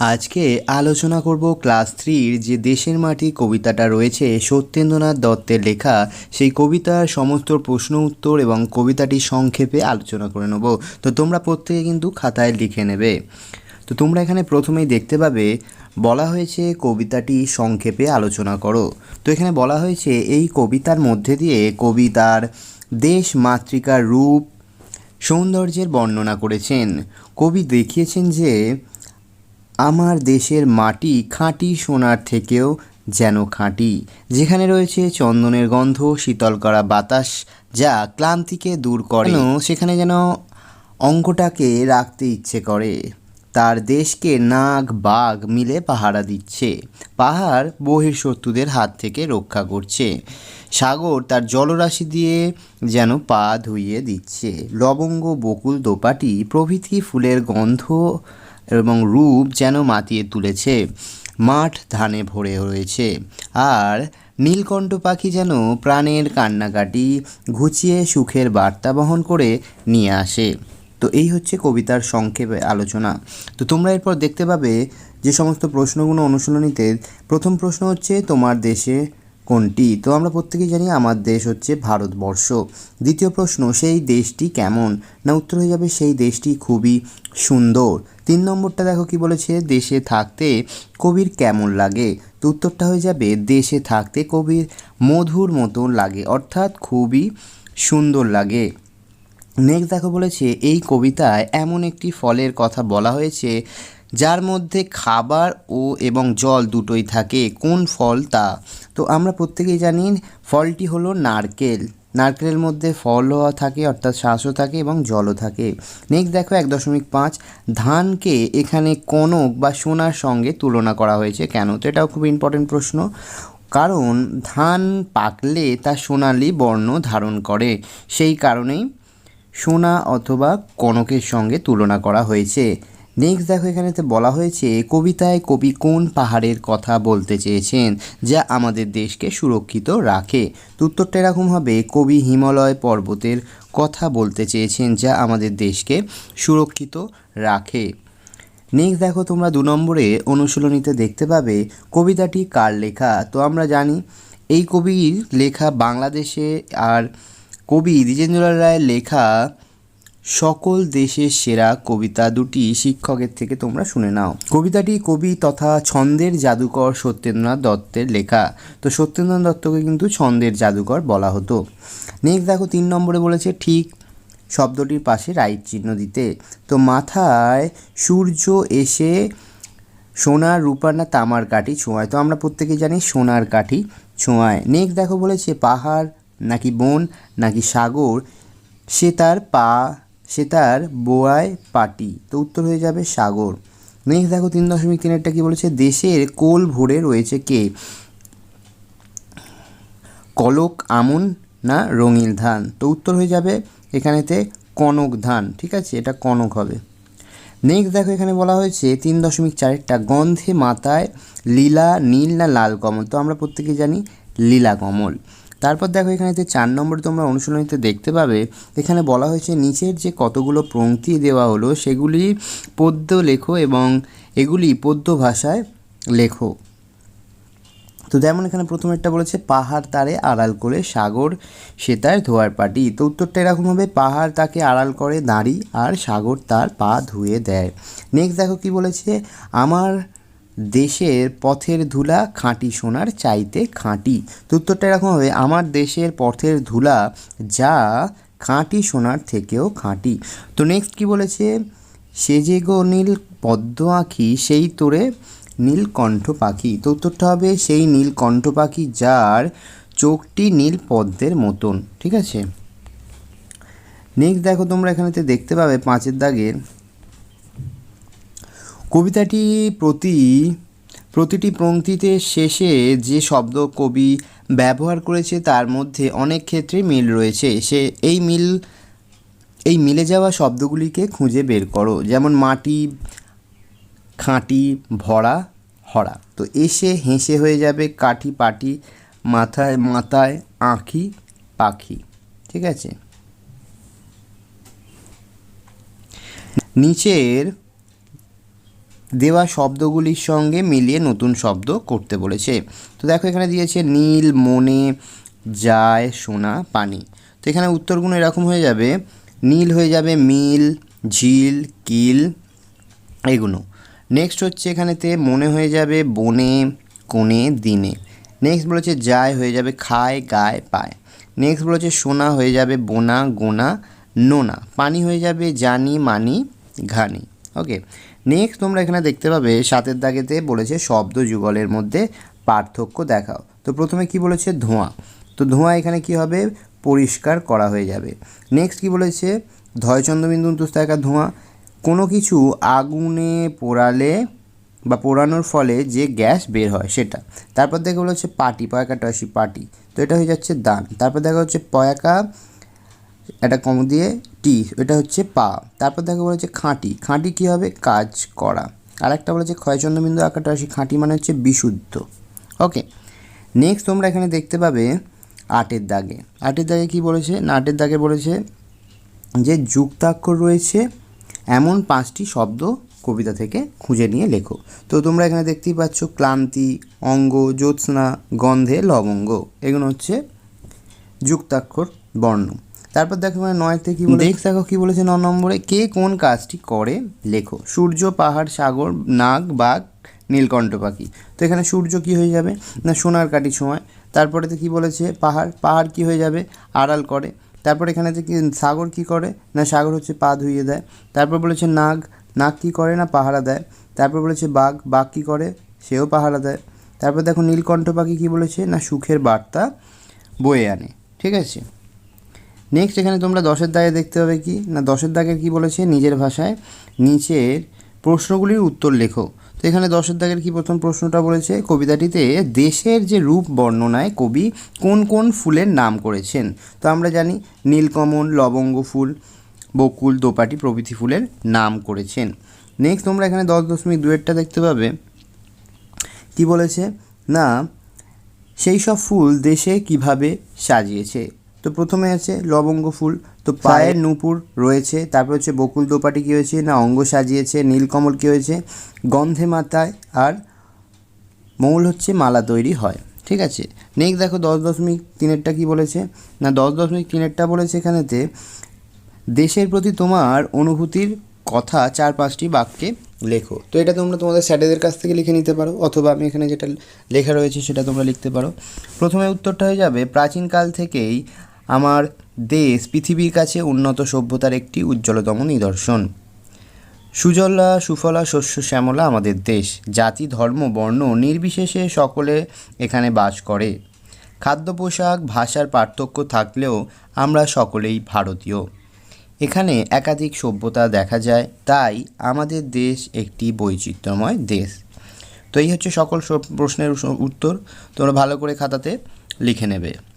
আজকে আলোচনা করব ক্লাস থ্রির যে দেশের মাটি কবিতাটা রয়েছে সত্যেন্দ্রনাথ দত্তের লেখা, সেই কবিতার সমস্ত প্রশ্ন উত্তর এবং কবিতাটি সংক্ষেপে আলোচনা করে নেব। তো তোমরা প্রত্যেকে কিন্তু খাতায় লিখে নেবে। তো তোমরা এখানে প্রথমেই দেখতে পাবে, বলা হয়েছে কবিতাটি সংক্ষেপে আলোচনা করো। তো এখানে বলা হয়েছে, এই কবিতার মধ্যে দিয়ে কবিতার দেশ মাতৃকার রূপ সৌন্দর্যের বর্ণনা করেছেন। কবি দেখিয়েছেন যে আমার দেশের মাটি খাঁটি সোনার থেকেও যেন খাঁটি। যেখানে রয়েছে চন্দনের গন্ধ শীতল করা বাতাস যা ক্লান্তিকে দূর করে। সেখানে যেন অঙ্কটাকে রাখতে ইচ্ছে করে। তার দেশকে নাগ বাঘ মিলে পাহারা দিচ্ছে। পাহাড় বহির্শত্রুদের হাত থেকে রক্ষা করছে। সাগর তার জলরাশি দিয়ে যেন পা ধুইয়ে দিচ্ছে। লবঙ্গ বকুল দোপাটি প্রভৃতি ফুলের গন্ধ এবং রূপ যেন মাতিয়ে তুলেছে। মাঠ ধানে ভরে রয়েছে। আর নীলকণ্ঠ পাখি যেন প্রাণের কান্নাকাটি ঘুচিয়ে সুখের বার্তা বহন করে নিয়ে আসে। তো এই হচ্ছে কবিতার সংক্ষেপে আলোচনা। তো তোমরা এরপর দেখতে পাবে যে সমস্ত প্রশ্নগুলো অনুশীলনীতে প্রথম প্রশ্ন হচ্ছে, তোমার দেশে কোনটি? তো আমরা প্রত্যেকেই জানি আমার দেশ হচ্ছে ভারতবর্ষ। দ্বিতীয় প্রশ্ন, সেই দেশটি কেমন? না, উত্তর হয়ে যাবে সেই দেশটি খুবই সুন্দর। তিন নম্বরটা দেখো কি বলেছে, দেশে থাকতে কবির কেমন লাগে? তো উত্তরটা হয়ে যাবে, দেশে থাকতে কবির মধুর মতন লাগে, অর্থাৎ খুবই সুন্দর লাগে। নেক্সট দেখো বলেছে, এই কবিতায় এমন একটি ফলের কথা বলা হয়েছে যার মধ্যে খাবার ও এবং জল দুটোই থাকে, কোন ফল তা তো আমরা প্রত্যেকেই জানি ফলটি হলো নারকেল। নারকেলের মধ্যে ফলও থাকে, অর্থাৎ শ্বাসও থাকে এবং জলও থাকে। নেক্সট দেখো এক দশমিক পাঁচ, ধানকে এখানে কনক বা সোনার সঙ্গে তুলনা করা হয়েছে কেন? তো এটাও খুব ইম্পর্টেন্ট প্রশ্ন। কারণ ধান পাকলে তা সোনালি বর্ণ ধারণ করে। সেই কারণেই সোনা অথবা কনকের সঙ্গে তুলনা করা হয়েছে। নেক্সট দেখো এখানেতে বলা হয়েছে কবিতায় কবি কোন পাহাড়ের কথা বলতে চেয়েছেন যা আমাদের দেশকে সুরক্ষিত রাখে? উত্তরটা এরকম হবে কবি হিমালয় পর্বতের কথা বলতে চেয়েছেন যা আমাদের দেশকে সুরক্ষিত রাখে। নেক্সট দেখো তোমরা দু নম্বরে অনুশীলনীতে দেখতে পাবে, কবিতাটি কার লেখা? তো আমরা জানি, এই কবির লেখা বাংলাদেশে আর কবি দ্বিজেন্দ্রলাল রায়ের লেখা সকল দেশের সেরা কবিতা দুটি শিক্ষকের থেকে তোমরা শুনে নাও। কবিতাটি কবি তথা ছন্দের জাদুকর সত্যেন্দ্রনাথ দত্তের লেখা। তো সত্যেন্দ্রনাথ দত্তকে কিন্তু ছন্দের জাদুকর বলা হতো। নেক্সট দেখো, তিন নম্বরে বলেছে, ঠিক শব্দটির পাশে রাইট চিহ্ন দিতে। তো মাথায় সূর্য এসে সোনার রূপার না তামার কাঠি ছোঁয়ায়। তো আমরা প্রত্যেকে জানি সোনার কাঠি ছোঁয়ায়। নেক্সট দেখো বলেছে, পাহাড় নাকি বন নাকি সাগর, সে তার পা সে তার বোয়ায় পাটি। তো উত্তর হয়ে যাবে সাগর। নেক্সট দেখো তিন দশমিক তিনেরটা কি বলেছে? দেশের কোল ভরে রয়েছে কে? কলক, আমন না রঙিল ধান? তো উত্তর হয়ে যাবে এখানেতে কনক ধান, ঠিক আছে? এটা কনক হবে। নেক্সট দেখো এখানে বলা হয়েছে তিন দশমিক চারেরটা গন্ধে মাথায় লীলা, নীল না লাল কমল? তো আমরা প্রত্যেকে জানি লীলা কমল। তারপর দেখো এখানে যে চার নম্বর তোমরা অনুশীলনীতে দেখতে পাবে, এখানে বলা হয়েছে নিচের যে কতগুলো পংক্তি দেওয়া হলো সেগুলি পদ্য লেখো এবং এগুলি পদ্য ভাষায় লেখো। তো যেমন এখানে প্রথম প্রথমেরটা বলেছে, পাহাড় তারে আড়াল করে সাগর সে তার ধোয়ার পাটি। তো উত্তরটা এরকম হবে, পাহাড় তাকে আড়াল করে দাঁড়ি আর সাগর তার পা ধুয়ে দেয়। নেক্সট দেখো কি বলেছে, আমার দেশের পথের ধুলা খাঁটি সোনার চাইতে খাঁটি। তো উত্তরটা এরকম হবে, আমার দেশের পথের ধুলা যা খাঁটি সোনার থেকেও খাঁটি। তো নেক্সট কি বলেছে? সেজে গো নীল পদ্ম আঁখি, সেই তোরে নীলকণ্ঠ পাখি। তো উত্তরটা হবে, সেই নীলকণ্ঠ পাখি যার চোখটি নীল পদ্মের মতন। ঠিক আছে? নেক্সট দেখো তোমরা এখানেতে দেখতে পাবে পাঁচের দাগের। কবিতাটি প্রতি, প্রতিটি পংক্তিতে শেষে যে শব্দ কবি ব্যবহার করেছে তার মধ্যে অনেক ক্ষেত্রে মিল রয়েছে। সে, এই মিল, এই মিলে যাওয়া শব্দগুলিকে খুঁজে বের করো। যেমন মাটি, খাঁটি, ভরা, হরা। তো এসে হেসে হয়ে যাবে কাঠি পাটি, মাথায় মাথায় আঁখি পাখি। ঠিক আছে? নিচের দেওয়া শব্দগুলির সঙ্গে মিলিয়ে নতুন শব্দ করতে বলেছে। তো দেখো এখানে দিয়েছে নীল, মনে, যায়, সোনা, পানি। তো এখানে উত্তরগুলো এরকম হয়ে যাবে। নীল হয়ে যাবে মিল, ঝিল, কিল, এগুলো। নেক্সট হচ্ছে এখানেতে মনে হয়ে যাবে বনে, কোণে, দিনে। নেক্সট বলেছে যায় হয়ে যাবে খায়, গায়, পায়। নেক্সট বলেছে সোনা হয়ে যাবে বোনা, গোনা, নোনা। পানি হয়ে যাবে জানি, মানি, ঘানি। ওকে নেক্সট তোমরা এখানে দেখতে পাবে সাতের দাগেতে বলেছে শব্দ যুগলের মধ্যে পার্থক্য দেখাও। তো প্রথমে কি বলেছে? ধোঁয়া। তো ধোঁয়া এখানে কি হবে? পরিষ্কার করা হয়ে যাবে। নেক্সট কি বলেছে? ধয়চন্দ্রবিন্দু তুস্তাকা ধোঁয়া। কোনো কিছু আগুনে পোড়ালে বা পোড়ানোর ফলে যে গ্যাস বের হয় সেটা। তারপর দেখা হচ্ছে পাটি, পয়াকা, টসি, পাটি। তো এটা হয়ে যাচ্ছে দান। তারপর দেখা হচ্ছে পয়াকা, একটা কম দিয়ে টি এটা হচ্ছে পা। তারপর দেখা বলেছে খাঁটি। খাঁটি কী হবে? কাজ করা। আর একটা বলেছে ক্ষয়চন্দ্রবিন্দু আঁকাটা আসি, খাঁটি মানে হচ্ছে বিশুদ্ধ। ওকে নেক্সট তোমরা এখানে দেখতে পাবে আটের দাগে। আটের দাগে কি বলেছে? না, আটের দাগে বলেছে যে যুক্তাক্ষর রয়েছে এমন পাঁচটি শব্দ কবিতা থেকে খুঁজে নিয়ে লেখো। তো তোমরা এখানে দেখতেই পাচ্ছ ক্লান্তি, অঙ্গ, জ্যোৎস্না, গন্ধে লবঙ্গ। এগুলো হচ্ছে যুক্তাক্ষর বর্ণ। তারপর দেখো মানে নয়তে কি বলে দেখ। দেখো কি বলেছে ন নম্বরে কে কোন কাজটি করে? লেখো সূর্য পাহাড় সাগর নাগ বাঘ নীলকণ্ঠ পাখি। তো এখানে সূর্য কি হয়ে যাবে? না সোনার কাটি সময়। তারপরেতে কি বলেছে? পাহাড় পাহাড় কি হয়ে যাবে? আড়াল করে। তারপর এখানে কি সাগর কি করে? না সাগর হচ্ছে পা ধুইয়ে দেয়। তারপর বলেছে নাগ নাগ কি করে? না পাহারা দেয়। তারপর বলেছে বাঘ বাঘ কি করে? সেও পাহারা দেয়। তারপর দেখো নীলকণ্ঠ পাখি কি বলেছে? না সুখের বার্তা বয়ে আনে। ঠিক আছে? নেক্সট এখানে তোমরা দশের দাগে দেখতে পাবে কি? না, দশের দাগে কি বলেছে? নিজের ভাষায় নিচের প্রশ্নগুলির উত্তর লেখো। তো এখানে দশের দাগের কি প্রথম প্রশ্নটা বলেছে? কবিতাটিতে দেশের যে রূপ বর্ণনায় কবি কোন কোন ফুলের নাম করেছেন? তো আমরা জানি নীলকমল, লবঙ্গ ফুল, বকুল, দোপাটি প্রভৃতি ফুলের নাম করেছেন। নেক্সট তোমরা এখানে দশ দশমিক দুয়েরটা দেখতে পাবে। কি বলেছে? না, সেই সব ফুল দেশে কীভাবে সাজিয়েছে? তো প্রথমে আছে লবঙ্গ ফুল তো পায়ের নূপুর রয়েছে তারপর হচ্ছে বকুল দোপাটি কী হয়েছে না অঙ্গ সাজিয়েছে নীলকমল কী হয়েছে গন্ধে মাথায় আর মৌল হচ্ছে মালা তৈরি হয় ঠিক আছে? নেক্সট দেখো দশ দশমিক তিনেরটা কী বলেছে? না দশ দশমিক তিনেরটা বলেছে এখানেতে দেশের প্রতি তোমার অনুভূতির কথা চার পাঁচটি বাক্যে লেখো। তো এটা তোমরা তোমাদের স্যাটেদের কাছ থেকে লিখে নিতে পারো অথবা আমি এখানে যেটা লেখা রয়েছে সেটা তোমরা লিখতে পারো। প্রথমে উত্তরটা হয়ে যাবে প্রাচীনকাল থেকেই আমার দেশ, পৃথিবীর কাছে উন্নত সভ্যতার একটি উজ্জ্বলতম নিদর্শন। সুজলা, সুফলা, শস্য, শ্যামলা আমাদের দেশ। জাতি, ধর্ম, বর্ণ নির্বিশেষে সকলে এখানে বাস করে। খাদ্য, পোশাক, ভাষার পার্থক্য থাকলেও আমরা সকলেই ভারতীয়। এখানে একাধিক সভ্যতা দেখা যায়, তাই আমাদের দেশ একটি বৈচিত্র্যময় দেশ। তো এই হচ্ছে সকল প্রশ্নের উত্তর। তোমরা ভালো করে খাতাতে লিখে নেবে।